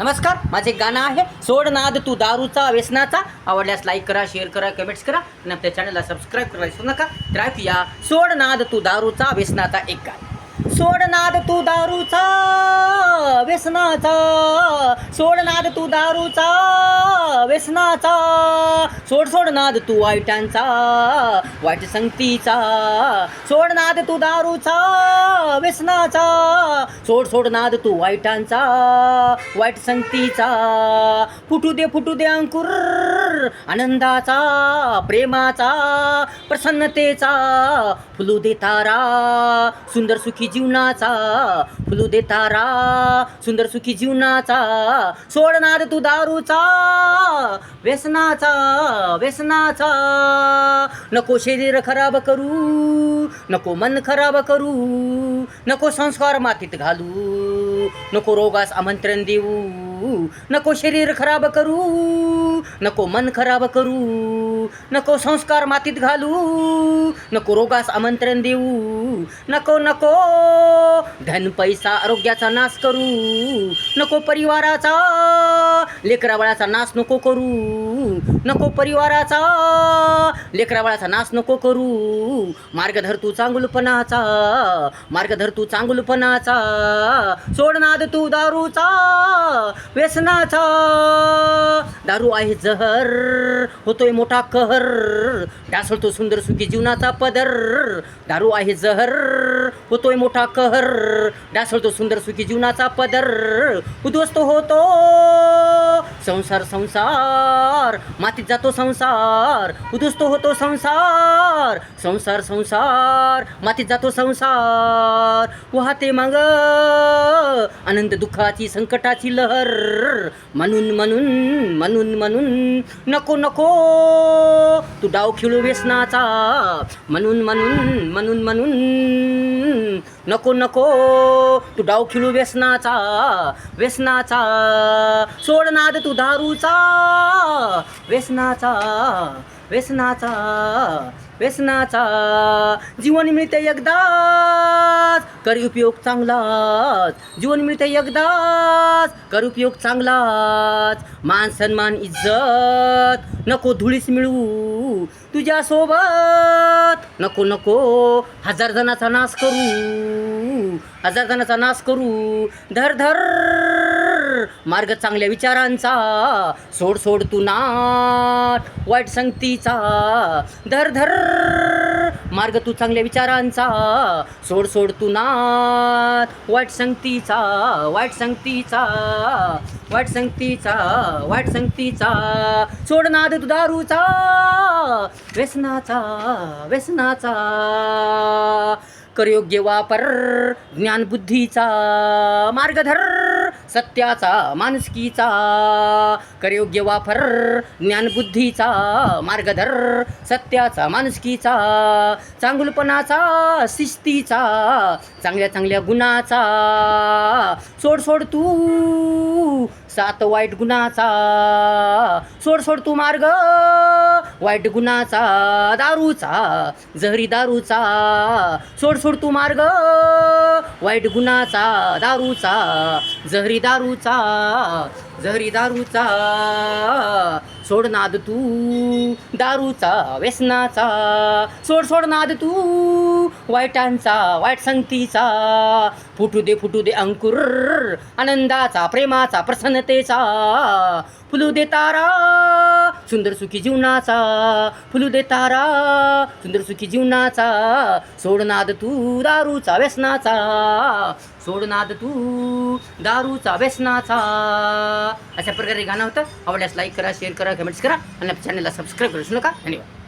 नमस्कार माझे गाणं आहे सोड नाद तू दारूचा व्यसनाचा. आवडल्यास लाईक करा शेअर करा कमेंट्स करा. आणि आपल्या चॅनलला सबस्क्राईब करायला विसरू नका. तर ऐकूया सोड नाद तू दारूचा व्यसनाचा एक गाणं. सोड नाद तू दारूचा व्यसनाचा. सोड नाद तू दारूचा व्यसनाचा. सोड सोड नाद तू वाईटांचा वाईट संगतीचा. सोड नाद तू दारूचा व्यसनाचा. सोड सोड नाद तू वाईटांचा वाईट संगतीचा. फुटू दे फुटू दे अंकुर. आनंदाचा प्रेमाचा प्रसन्नतेचा फुलू दे तारा सुंदर सुखी जीवनाचा फुलू दे तारा सुंदर सुखी जीवनाचा सोडणार तू दारूचा व्यसनाचा व्यसनाचा. नको शरीर खराब करू नको मन खराब करू नको संस्कार मातीत घालू नको रोगास आमंत्रण देऊ. नको शरीर खराब करू. नको मन खराब करू. नको संस्कार मातीत घालू नको रोगास आमंत्रण देऊ नको नको धन पैसा आरोग्याचा नाश करू नको परिवाराचा लेकरा बाळाचा नाश नको करू नको परिवाराचा लेकरा बाळाचा नाश नको करू मार्ग धर तू चांगुलपणाचा मार्ग धर तू चांगुलपणाचा सोड नाद तू दारूचा व्यसनाचा दारू आहे जहर होतोय मोठा कहर ढासळतो सुंदर सुखी जीवनाचा पदर. दारू आहे जहर होतोय मोठा कहर. ढासळतो सुंदर सुखी जीवनाचा पदर. उद्ध्वस्त होतो संसार संसार. मातीत जातो संसार. उद्ध्वस्त होतो संसार. संसार संसार. मातीत जातो संसार. वाहते मग आनंद दुःखाची संकटाची लहर. म्हणून म्हणून म्हणून म्हणून. नको नको. तू डाव खेळू व्यसनाचा. म्हणून म्हणून म्हणून म्हणून नको नको. तू डाव खिळू व्यसनाचा व्यसनाचा. सोड नाद तू दारूचा व्यसनाचा व्यसनाचा व्यसनाचा. जीवन मिळते एकदाच कर उपयोग चांगलाच. जीवन मिळते एकदाच कर उपयोग चांगलाच. मान सन्मान इज्जत नको धुळीस मिळू. तुझ्या सोबत नको नको. हजार जणाचा नाश करू. हजार जणाचा नाश करू. धर धर मार्ग चांगल्या विचारांचा. सोड सोड तू नाट वाईट संगतीचा. धर धर मार्ग तू चांगल्या विचारांचा. सोड सोड तू नाट वाईट संगतीचा. वाईट संगतीचा. वाईट संगतीचा. वाईट संगतीचा. सोड नाद तू दारूचा. व्यसनाचा व्यसनाचा. करयोग्य वापर ज्ञानबुद्धीचा मार्गधर सत्याचा माणुसकीचा करयोग्य वापर ज्ञानबुद्धीचा मार्गधर सत्याचा माणुसकीचा चांगुलपणाचा शिस्तीचा चांगल्या चांगल्या गुणाचा. सोड सोड तू सात वाईट गुणाचा. सोड सोड तू मार्ग वाईट गुणाचा दारूचा जहरी दारूचा. सोड सोड तू मार्ग. वाईट गुणाचा दारूचा जहरी दारूचा जहरी दारूचा. सोड नाद तू दारूचा व्यसनाचा. सोड सोड नाद तू वाईटांचा वाईट संगतीचा. फुटू दे फुटू दे अंकुर आनंदाचा प्रेमाचा प्रसन्नतेचा. फुलू दे तारा सुंदर सुखी जीवनाचा फुलू दे तारा. सुंदर सुखी जीवनाचा सोडनाद तू दारूचा व्यसनाचा. सोडनाद तू दारूचा व्यसनाचा. अशा प्रकारे गाणं होतं. आवडल्यास लाईक करा शेअर करा कमेंट्स करा. आणि आपल्या चॅनलला सबस्क्राईब करू नका. धन्यवाद.